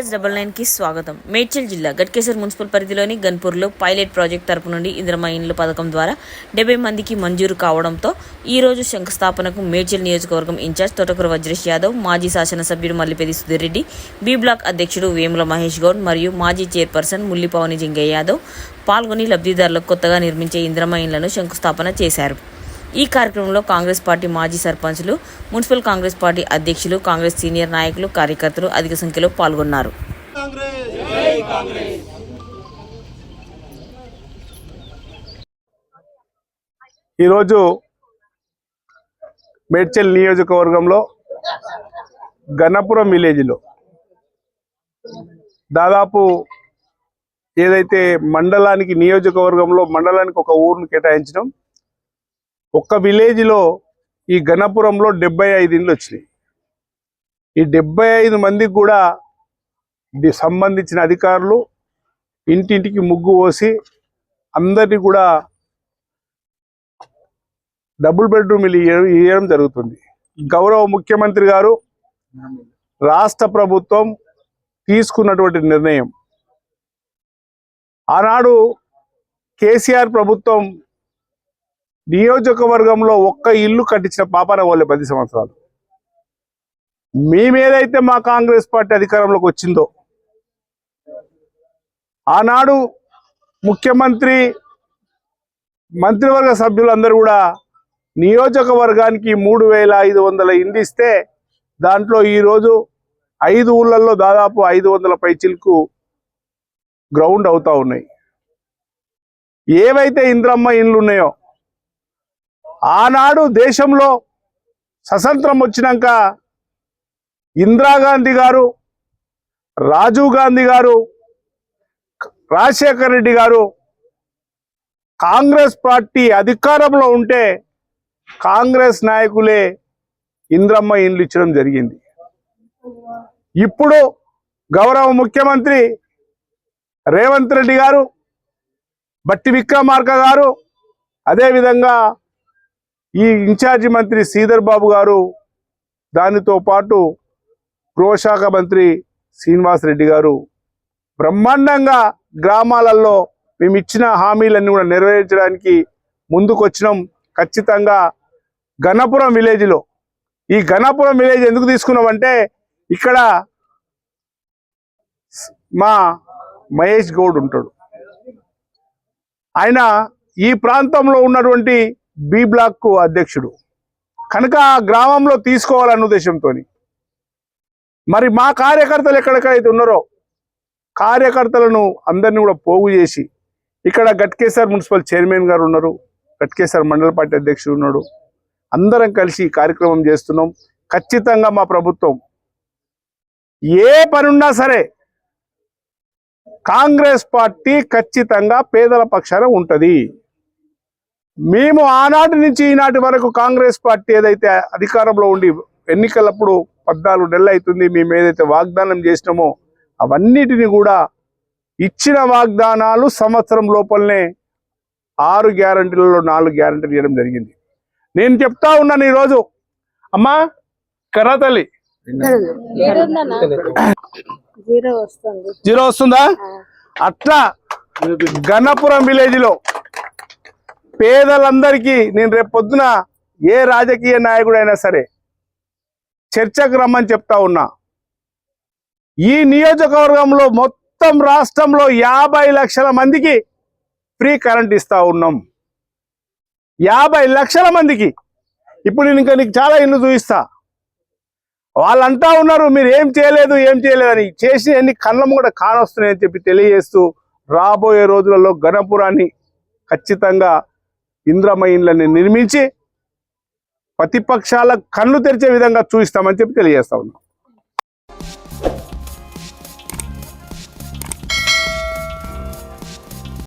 TS double నైన్కి స్వాగతం. మేడ్చల్ జిల్లా గట్కేసర్ మున్సిపల్ పరిధిలోని గన్పూర్లో పైలట్ ప్రాజెక్ట్ తరపు నుండి ఇంద్రమా ఇండ్ల పథకం ద్వారా డెబ్బై మందికి మంజూరు కావడంతో ఈ రోజు శంకుస్థాపనకు మేడ్చల్ నియోజకవర్గం ఇన్ఛార్జ్ తోటకూర వజ్రేష్ యాదవ్ మాజీ శాసనసభ్యుడు మల్లిపేది సుధీర్ రెడ్డి బి బ్లాక్ అధ్యక్షుడు వేముల మహేష్ గౌడ్ మరియు మాజీ చైర్పర్సన్ ముల్లిపవని జింగయ్య యాదవ్ పాల్గొని లబ్ధిదారులకు కొత్తగా నిర్మించే ఇంద్రమా ఇండ్లను శంకుస్థాపన చేశారు. ఈ కార్యక్రమంలో కాంగ్రెస్ పార్టీ మాజీ సర్పంచ్లు మున్సిపల్ కాంగ్రెస్ పార్టీ అధ్యక్షులు కాంగ్రెస్ సీనియర్ నాయకులు కార్యకర్తలు అధిక సంఖ్యలో పాల్గొన్నారు. ఈరోజు మేడ్చల్ నియోజకవర్గంలో గన్నపురం విలేజ్లో దాదాపు ఏదైతే మండలానికి నియోజకవర్గంలో మండలానికి ఒక ఊరును కేటాయించడం ఒక్క విలేజ్లో ఈ గణపురంలో డెబ్బై ఐదు ఇండ్లు వచ్చినాయి. ఈ డెబ్బై ఐదు మందికి కూడా సంబంధించిన అధికారులు ఇంటింటికి ముగ్గు పోసి అందరినీ కూడా డబుల్ బెడ్రూమ్ ఇవ్వడం జరుగుతుంది. గౌరవ ముఖ్యమంత్రి గారు రాష్ట్ర ప్రభుత్వం తీసుకున్నటువంటి నిర్ణయం. ఆనాడు కేసీఆర్ ప్రభుత్వం నియోజకవర్గంలో ఒక్క ఇల్లు కట్టించిన పాపన వాళ్ళే పది సంవత్సరాలు. మేమేదైతే మా కాంగ్రెస్ పార్టీ అధికారంలోకి వచ్చిందో ఆనాడు ముఖ్యమంత్రి మంత్రివర్గ సభ్యులందరూ కూడా నియోజకవర్గానికి మూడు వేల ఐదు వందల ఇండిస్తే దాంట్లో ఈరోజు ఐదు ఊళ్ళల్లో దాదాపు ఐదు వందల పైచిలకు గ్రౌండ్ అవుతా ఉన్నాయి. ఏవైతే ఇంద్రమ్మ ఇండ్లు ఉన్నాయో ఆనాడు దేశంలో స్వతంత్రం వచ్చినాక ఇందిరాగాంధీ గారు రాజీవ్ గాంధీ గారు రాజశేఖర్ రెడ్డి గారు కాంగ్రెస్ పార్టీ అధికారంలో ఉంటే కాంగ్రెస్ నాయకులే ఇంద్రమ్మ ఇండ్లు ఇచ్చడం జరిగింది. ఇప్పుడు గౌరవ ముఖ్యమంత్రి రేవంత్ రెడ్డి గారు బట్టి విక్రమార్క గారు అదేవిధంగా ఈ ఇన్ఛార్జి మంత్రి శ్రీధర్ బాబు గారు దానితో పాటు గృహశాఖ మంత్రి శ్రీనివాస్ రెడ్డి గారు బ్రహ్మాండంగా గ్రామాలలో మేము ఇచ్చిన హామీలన్నీ కూడా నెరవేర్చడానికి ముందుకొచ్చినాం. ఖచ్చితంగా గణపురం విలేజ్లో. ఈ గణపురం విలేజ్ ఎందుకు తీసుకున్నామంటే ఇక్కడ మా మహేష్ గౌడ్ ఉంటాడు. ఆయన ఈ ప్రాంతంలో ఉన్నటువంటి బి బ్లాక్ అధ్యక్షుడు. కనుక ఆ గ్రామంలో తీసుకోవాలన్న ఉద్దేశంతో మరి మా కార్యకర్తలు ఎక్కడికైతే ఉన్నారో కార్యకర్తలను అందరినీ కూడా పోగు చేసి ఇక్కడ గట్కేసర్ మున్సిపల్ చైర్మన్ గారు ఉన్నారు గట్కేసర్ మండల పార్టీ అధ్యక్షుడు ఉన్నాడు. అందరం కలిసి కార్యక్రమం చేస్తున్నాం. ఖచ్చితంగా మా ప్రభుత్వం ఏ పనున్నా సరే కాంగ్రెస్ పార్టీ ఖచ్చితంగా పేదల పక్షాన ఉంటుంది. మేము ఆనాటి నుంచి ఈనాటి వరకు కాంగ్రెస్ పార్టీ ఏదైతే అధికారంలో ఉండి ఎన్నికలప్పుడు పద్నాలుగు నెలలు అవుతుంది మేము ఏదైతే వాగ్దానం చేసినామో అవన్నిటిని కూడా ఇచ్చిన వాగ్దానాలు సంవత్సరం లోపలనే ఆరు గ్యారంటీలలో నాలుగు గ్యారంటీలు ఇవ్వడం జరిగింది. నేను చెప్తా ఉన్నాను ఈరోజు అమ్మా కర్ర తల్లి. జీరో వస్తుంది. జీరో వస్తుందా అట్లా గణపురం విలేజ్లో పేదలందరికీ నేను రేపు పొద్దున ఏ రాజకీయ నాయకుడైనా సరే చర్చకు రమ్మని చెప్తా ఉన్నా. ఈ నియోజకవర్గంలో మొత్తం రాష్ట్రంలో యాభై లక్షల మందికి ఫ్రీ కరెంట్ ఇస్తా ఉన్నాం. యాభై లక్షల మందికి. ఇప్పుడు నేను ఇంకా నీకు చాలా ఇల్లు చూపిస్తా. వాళ్ళు అంటా ఉన్నారు మీరు ఏం చేయలేదు ఏం చేయలేదు అని చేసిన ఎన్ని కళ్ళము కూడా కానొస్తున్నాయని చెప్పి తెలియజేస్తూ రాబోయే రోజులలో గణపురాన్ని ఖచ్చితంగా ఇంద్రమయిన్లని నిర్మించి ప్రతిపక్షాల కళ్ళు తెరిచే విధంగా చూపిస్తామని చెప్పి తెలియజేస్తా ఉన్నాం.